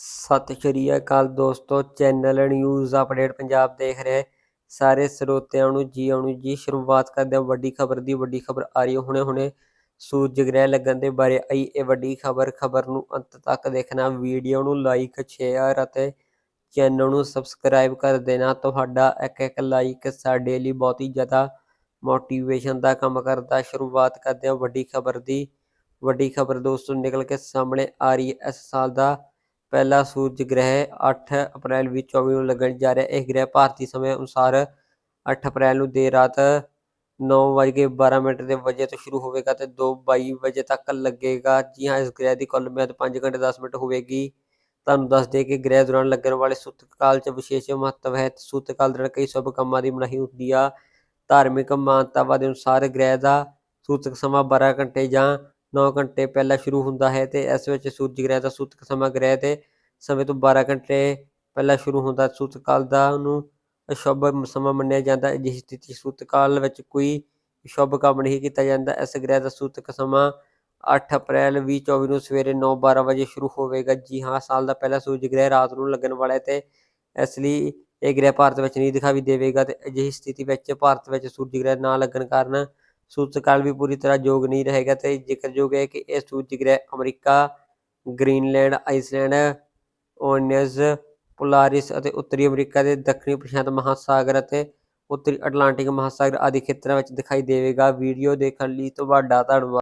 ਸਤਿ ਸ਼੍ਰੀ ਅਕਾਲ ਦੋਸਤੋ, channel news update Punjab ਦੇਖ ਰਹੇ ਸਾਰੇ ਸਰੋਤਿਆਂ ਨੂੰ ਜੀ ਆਉਣ ਜੀ ਸ਼ੁਰੂਆਤ ਕਰਦੇ ਹਾਂ। ਵੱਡੀ ਖਬਰ ਦੀ ਵੱਡੀ ਖਬਰ ਆ ਰਹੀ ਹੈ। ਹੁਣੇ ਹੁਣੇ ਸੂਰਜ ਗ੍ਰਹਿ ਲੱਗਣ ਦੇ ਬਾਰੇ ਆਈ ਇਹ ਵੱਡੀ ਖਬਰ। ਖਬਰ ਨੂੰ ਅੰਤ ਤੱਕ ਦੇਖਣਾ, ਵੀਡੀਓ ਨੂੰ ਲਾਈਕ ਸ਼ੇਅਰ ਅਤੇ ਚੈਨਲ ਨੂੰ ਸਬਸਕ੍ਰਾਈਬ ਕਰ ਦੇਣਾ। ਤੁਹਾਡਾ ਇੱਕ ਇੱਕ ਲਾਈਕ ਸਾਡੇ ਲਈ ਬਹੁਤ ਹੀ ਜ਼ਿਆਦਾ ਮੋਟੀਵੇਸ਼ਨ ਦਾ ਕੰਮ ਕਰਦਾ। ਸ਼ੁਰੂਆਤ ਕਰਦੇ ਹਾਂ ਵੱਡੀ ਖਬਰ ਦੀ। ਵੱਡੀ ਖਬਰ ਦੋਸਤੋ ਨਿਕਲ ਕੇ ਸਾਹਮਣੇ ਆ ਰਹੀ ਹੈ। ਇਸ ਸਾਲ ਦਾ ਪਹਿਲਾ ਸੂਰਜ ਗ੍ਰਹਿ 8 ਅਪ੍ਰੈਲ 2024 ਨੂੰ ਲੱਗਣ ਜਾ ਰਿਹਾ। ਇਹ ਗ੍ਰਹਿ ਭਾਰਤੀ ਸਮੇਂ ਅਨੁਸਾਰ 8 ਅਪ੍ਰੈਲ ਨੂੰ ਦੇਰ ਰਾਤ 9:12 ਮਿੰਟ ਦੇ ਵਜੇ ਤੋਂ ਸ਼ੁਰੂ ਹੋਵੇਗਾ ਤੇ 2:22 ਵਜੇ ਤੱਕ ਲੱਗੇਗਾ। ਜੀ ਹਾਂ, ਇਸ ਗ੍ਰਹਿ ਦੀ ਕੁੱਲ ਮਿਆਦ 5 ਘੰਟੇ 10 ਮਿੰਟ ਹੋਵੇਗੀ। ਤੁਹਾਨੂੰ ਦੱਸ ਦੇ ਕਿ ਗ੍ਰਹਿ ਦੌਰਾਨ ਲੱਗਣ ਵਾਲੇ ਸੂਤਕ ਕਾਲ 'ਚ ਵਿਸ਼ੇਸ਼ ਮਹੱਤਵ ਹੈ। ਤੇ ਦੌਰਾਨ ਕਈ ਸ਼ੁਭ ਕੰਮਾਂ ਦੀ ਮਨਾਹੀ ਹੁੰਦੀ ਆ। ਧਾਰਮਿਕ ਮਾਨਤਾਵਾਂ ਦੇ ਅਨੁਸਾਰ ਗ੍ਰਹਿ ਦਾ ਸੂਤਕ ਸਮਾਂ 12 ਘੰਟੇ ਜਾਂ 9 ਘੰਟੇ ਪਹਿਲਾਂ ਸ਼ੁਰੂ ਹੁੰਦਾ ਹੈ ਤੇ ਇਸ ਵਿੱਚ ਸੂਰਜ ਗ੍ਰਹਿ ਦਾ ਸੂਤਕ ਸਮਾਂ ਗ੍ਰਹਿ ਦੇ ਸਮੇਂ ਤੋਂ 12 ਘੰਟੇ ਪਹਿਲਾਂ ਸ਼ੁਰੂ ਹੁੰਦਾ ਸੂਤਕ ਕਾਲ ਦਾ ਨੂੰ ਅਸ਼ੁਭ ਸਮਾਂ ਮੰਨਿਆ ਜਾਂਦਾ ਅਜਿਹੀ ਸਥਿਤੀ ਸੂਤਕ ਕਾਲ ਵਿੱਚ ਕੋਈ ਸ਼ੁਭ ਕੰਮ ਨਹੀਂ ਕੀਤਾ ਜਾਂਦਾ, ਇਸ ਗ੍ਰਹਿ ਦਾ ਸੂਤਕ ਸਮਾਂ 8 ਅਪ੍ਰੈਲ 2024 ਨੂੰ ਸਵੇਰੇ 9:12 ਵਜੇ ਸ਼ੁਰੂ ਹੋਵੇਗਾ। ਜੀ ਹਾਂ, ਸਾਲ ਦਾ ਪਹਿਲਾ ਸੂਰਜ ਗ੍ਰਹਿ ਰਾਤ ਨੂੰ ਲੱਗਣ ਵਾਲਾ ਹੈ ਤੇ ਇਸ ਲਈ ਇਹ ਗ੍ਰਹਿ ਭਾਰਤ ਵਿੱਚ ਨਹੀਂ ਦਿਖਾਈ ਦੇਵੇਗਾ ਤੇ ਅਜਿਹੀ ਸਥਿਤੀ ਵਿੱਚ ਭਾਰਤ ਵਿੱਚ ਸੂਰਜ ਗ੍ਰਹਿ ਨਾ ਲੱਗਣ ਕਾਰਨ ਸੂਰਜ ਕਾਲ ਵੀ ਪੂਰੀ ਤਰ੍ਹਾਂ ਯੋਗ ਨਹੀਂ ਰਹੇਗਾ ਤੇ ਜ਼ਿਕਰਯੋਗ ਹੈ ਕਿ ਇਹ ਸੂਰਜ ਗ੍ਰਹਿ ਅਮਰੀਕਾ, ਗ੍ਰੀਨਲੈਂਡ, ਆਈਸਲੈਂਡ ਓਨੀਅਸ ਪੋਲਾਰਿਸ ਅਤੇ ਉੱਤਰੀ ਅਮਰੀਕਾ ਦੇ ਦੱਖਣੀ ਪ੍ਰਸ਼ਾਂਤ ਮਹਾਸਾਗਰ ਅਤੇ ਉੱਤਰੀ ਅਟਲਾਂਟਿਕ ਮਹਾਸਾਗਰ ਆਦਿ ਖੇਤਰਾਂ ਵਿੱਚ ਦਿਖਾਈ ਦੇਵੇਗਾ। ਵੀਡੀਓ ਦੇਖਣ ਲਈ ਤੁਹਾਡਾ ਧੰਨਵਾਦ।